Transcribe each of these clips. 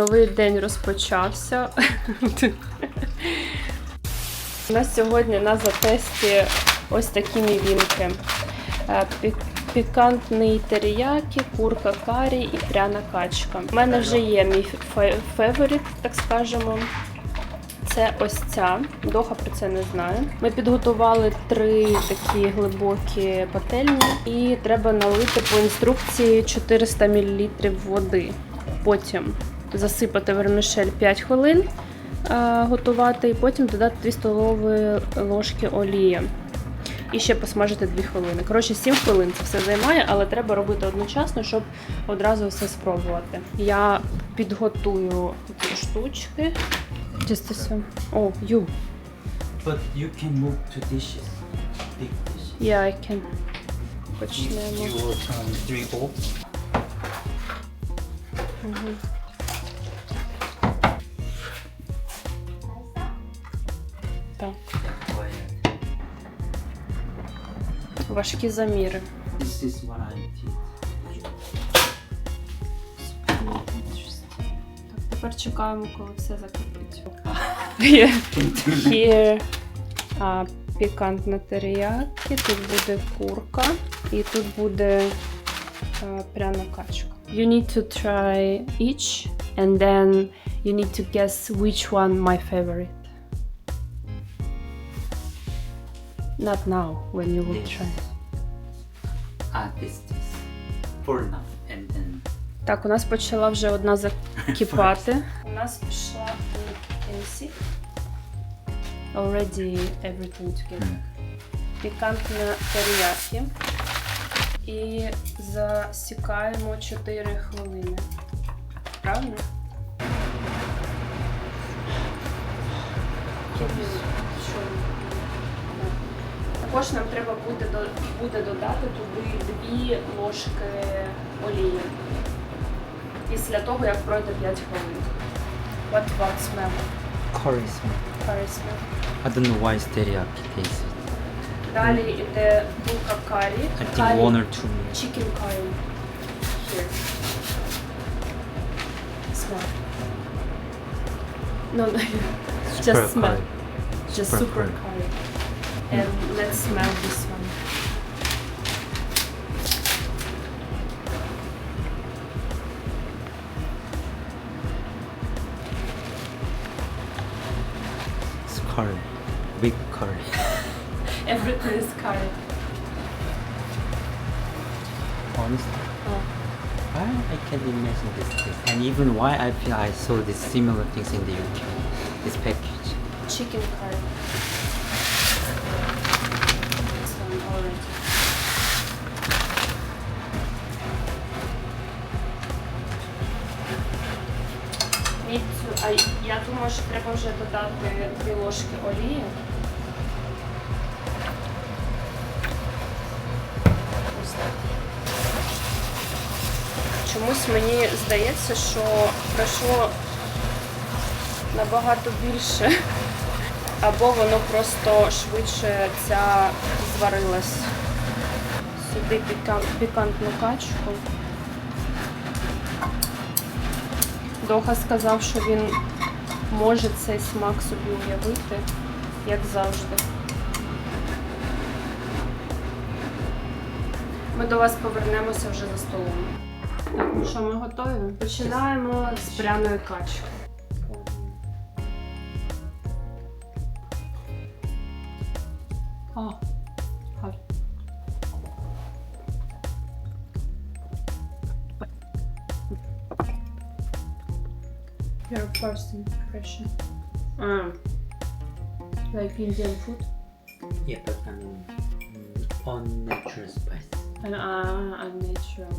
Новий день розпочався. У нас сьогодні на затесті ось такі мівінки. Е, Пікантний теріякі, курка карі і пряна качка. У мене вже є мій фе- так скажемо. Це ось ця. Доха про це не знає. Ми підготували три такі глибокі пательні, і треба налити по інструкції 400 мл води. Потім засипати вермішель 5 хвилин е, готувати, і потім додати 2 столові ложки олії. І ще посмажити 2 хвилини. Коротше, 7 хвилин це все займає, але треба робити одночасно, щоб одразу все спробувати. Я підготую ці штучки. Just this one. Oh, you. But you can move to dishes. Big dishes. Yeah, I can. Почнемо. you will turn three bowl. Мгм. Важкі заміри. This is what I did. Так, тепер чекаємо, коли все закипить. Є. Here а, пікантна теріякі, тут буде курка і тут буде а, пряна качка. You need to try each and then you need to guess which one my favorite. Not now, when you will Yes. try. Ah, this, this. For now. And then. Так, у нас почала вже одна закипати. У нас пішла Кенсі. Already everything together. Пікантна теріякі. І засікаємо 4 хвилини. Правильно? Що? Також нам треба буде, буде додати туди 2 ложки олії. Після того, як пройде 5 хвилин. What about smell? Curry smell. Curry smell. I don't know why it's teriyaki taste. Далі йде булка карі. I think Карі- one or two. Chicken curry. Here. Smell. No, no. Just smell. Just Super super curry. curry. And let's smell this one. It's curry. Big curry. Everything is curry. Honestly. Oh. Why I can imagine this. And even why I feel I saw these similar things in the UK. This package. Chicken curry. Я думаю, що треба вже додати дві ложки олії. Чомусь мені здається, що пройшло набагато більше. Або воно просто швидше ця зварилась. Сюди пікан- пікантну качку. Доха сказав, що він може цей смак собі уявити, як завжди. Ми до вас повернемося вже за столом. Так, ну що, ми готові? Починаємо з пряної качки. Oh, Your first impression. Um, like Indian food. Yeah, but I mean, mm, unnatural spice. And uh, unnatural.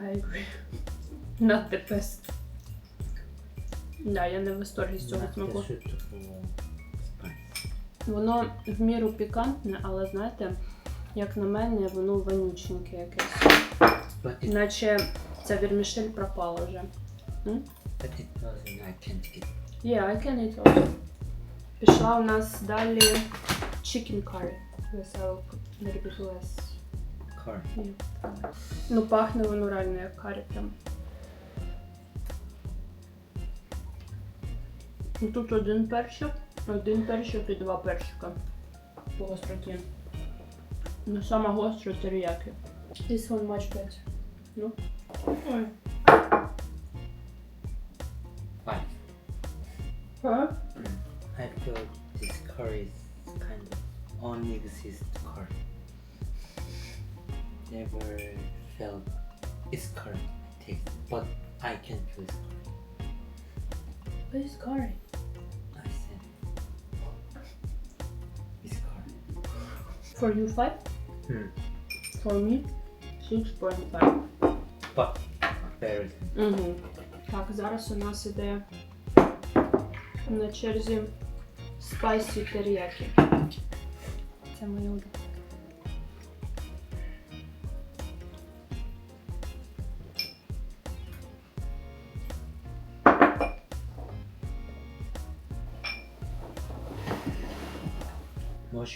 I agree. Not the best. Да, я не в восторгі з цього смаку. Воно в міру пікантне, але знаєте, як на мене, воно вонюченьке якесь. Наче ця вірмішель пропала вже. М? But it doesn't. I can't eat. Yeah, I can eat also. Пішла у нас далі chicken curry. Yes, I will put a little bit less. Curry. Ну, пахне воно реально як карі прям. Ну, Тут один перчик, один перчик і два перчика по гостроті. Ну, сама гостра теріяки. This one much better. Ну? Ой. А? I feel this curry is kind of unexist curry. Never felt its curry taste, but I can feel its curry. What is curry? I said it's curry. For you five? Hmm. For me? 6.5. But very good. Угу. Так, зараз у нас іде на черзі спайсі теріякі. Це моє улюблене. Or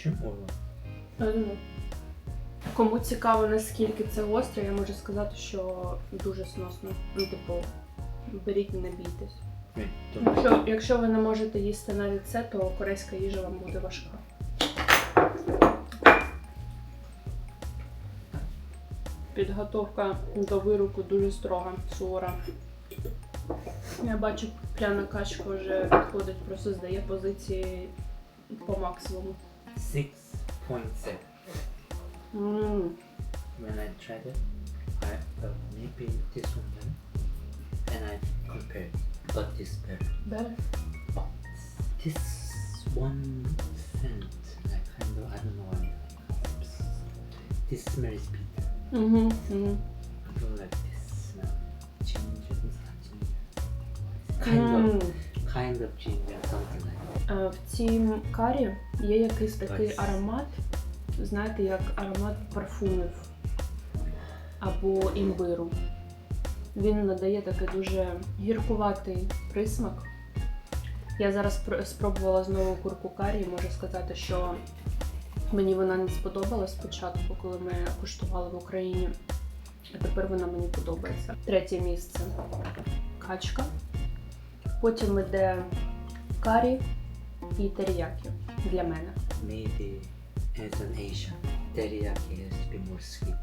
I don't know. Кому цікаво, наскільки це гостре, я можу сказати, що дуже сносно. Ну, типу, беріть, не бійтесь. Якщо, якщо ви не можете їсти навіть це, то корейська їжа вам буде важка. Підготовка до вируку дуже строга, сувора. Я бачу, пляна качка вже відходить, просто здає позиції по максимуму. 6.7. М, When I tried it, I felt maybe this one. And I compared, but this better. Better. But this one scent, I kind of, I don't know why. This smell is bitter. Угу, угу. I don't like this smell. Ginger, it's not ginger. Kind of, kind of ginger, something like that. Е, В цій карі є якийсь такий аромат, знаєте, як аромат парфумів або імбиру. Він надає такий дуже гіркуватий присмак. Я зараз спробувала знову курку карі можу сказати, що мені вона не сподобалась спочатку, коли ми куштували в Україні. А тепер вона мені подобається. Третє місце качка. Потім іде карі і теріякі для мене. Maybe as an Asian, teriyaki has to be more sweet.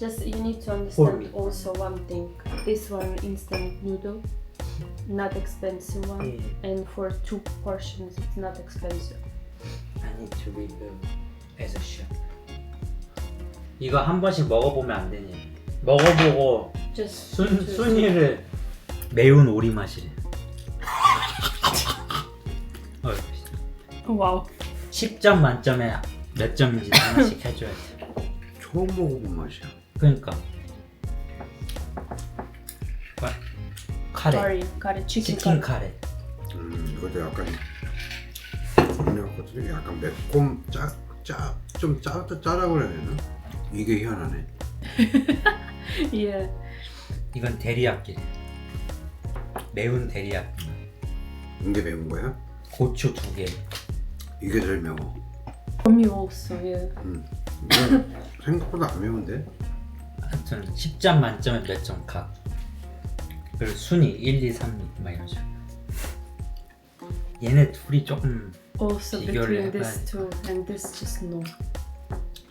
Just you need to understand me. also one thing. This one instant noodle, not expensive one, Yeah. and for two portions it's not expensive. I need to review as a chef. 이거 한 번씩 먹어보면 안 되니? 먹어보고 Just 순, to- 순위를 매운 오리 맛이래. 어, Wow. 10점 만점에 몇 점인지 하나씩 해줘야 돼. 처음 먹어본 맛이야. 그러니까. 와, 카레, Curry, curry, chicken 치킨 curry. 카레. 음, 이것도 약간 그냥 되게 약간 매콤 짜짜좀 짜, 짜라고 그래야 되나? 이게 희한하네. Yeah. 이건 데리야끼. 매운 데리야끼. 이게 매운 거야? 고추 두 개. 이게 제일 매워. Me also, yeah. 음, 이건 생각보다 안 매운데? 하여튼 10점 만점에 몇 점 각. 그리고 순위 1, 2, 3, 막 이런 식으로. 얘네 둘이 조금 Also 비교를 between this 해봐야지. two and this just no.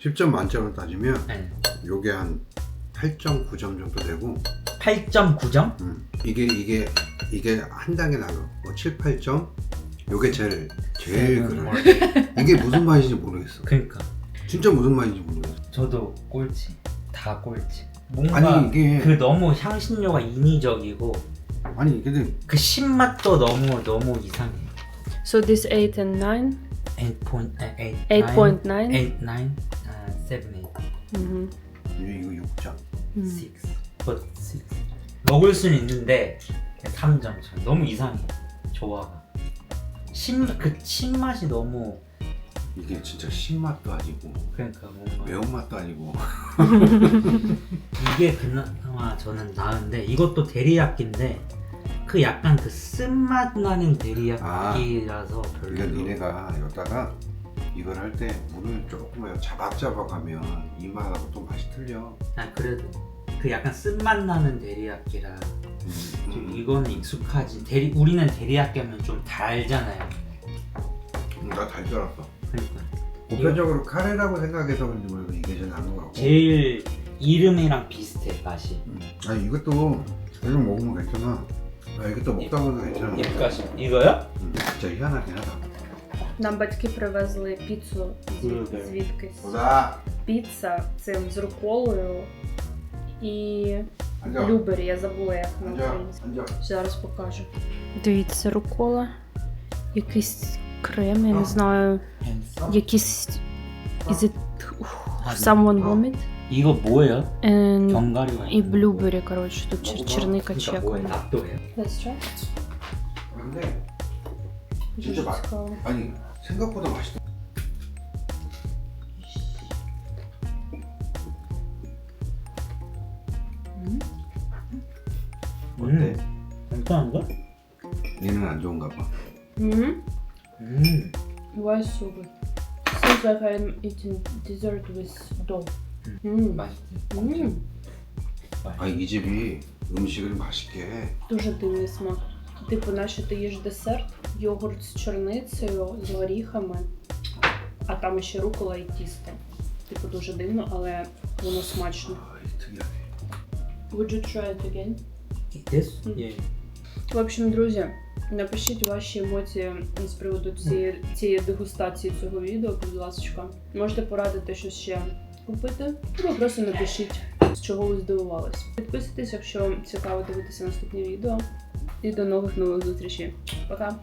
10점 만점으로 따지면 아니, 요게 한 8.9점 정도 되고 8.9점? 음, 이게 이게 이게 한 단계 나가 뭐 7, 8점 요게 제일 제일 그래 이게 무슨 맛인지 모르겠어 그러니까 진짜 무슨 맛인지 모르겠어 저도 꼴찌. 다 꼴찌. 뭔가 아니, 이게- 그 너무 향신료가 인위적이고 아니 근데 그 신맛도 너무 너무 이상해. So this 8 and 9? 8.8 8.9? 8, 9, 아, 7, 8, Mm-hmm. 이거 6점 6 but 6 먹을 수는 있는데 3점 전 너무 이상해 조화가 신 그 신맛이 너무 이게 진짜 신맛도 아니고 그러니까 뭔가 매운맛도 아니고 이게 그나마 저는 나은데 이것도 데리야끼인데 그 약간 그 쓴맛 나는 데리야끼라서 별로 그러니까 니네가 여기다가 이걸 할 때 물을 조금 자박자박하면 이 맛하고 또 맛이 틀려 아 그래도 그 약간 쓴맛 나는 데리야끼라 음, 좀 이거는 익숙하지. 대리 우리는 데리야끼 하면 좀 달잖아요. 음, 나달 줄 알았어. 그러니까 보편적으로 카레라고 생각해서 그런지 모르고 이게 제일 나은 것 같고. 제일 이름이랑 비슷해 맛이. 음. 아 이것도 계속 먹으면 괜찮아. 아 이것도 먹다 보면 괜찮아. 입가심. 이거요? 음, 진짜 희한하긴 하다. Нам батьки привезли піцу звід- Блюбері. звідкись. 보다 Піца цим з руколою і 앉아. блюбері, я забула як на 앉아. українському. 앉아. Зараз покажу. Дивіться, рукола. Якийсь крем, я не знаю. Якийсь. Is it someone vomit? 이거 뭐예요? And... 견과류가 І блюбері, коротше, тут чер- черника чи 그러니까 뭐예요? як 납도예요. Let's try. 근데 Дуже 진짜 맛. цікаво. 아니 생각보다 맛있다. 음. 어때? 괜찮은데? 얘는 안 좋은가 봐. 음. 음. Why so good? Seems like I'm eating dessert with dough. 음. 맛있지. 음. 아 이 집이 음식을 맛있게 해. Дуже дивний смак. Типу, наче ти їш десерт, йогурт з чорницею, з горіхами, а там ще рукола і тісто. Типу, дуже дивно, але воно смачно. 아, 특이하네. Would you try it again? This? 음. 예. В общем, друзі, напишіть ваші емоції з приводу цієї, цієї дегустації цього відео, будь ласка. Можете порадити, що ще купити, або просто напишіть, з чого ви здивувались. Підписуйтесь, якщо цікаво дивитися наступні відео. І до нових нових зустрічей. Пока!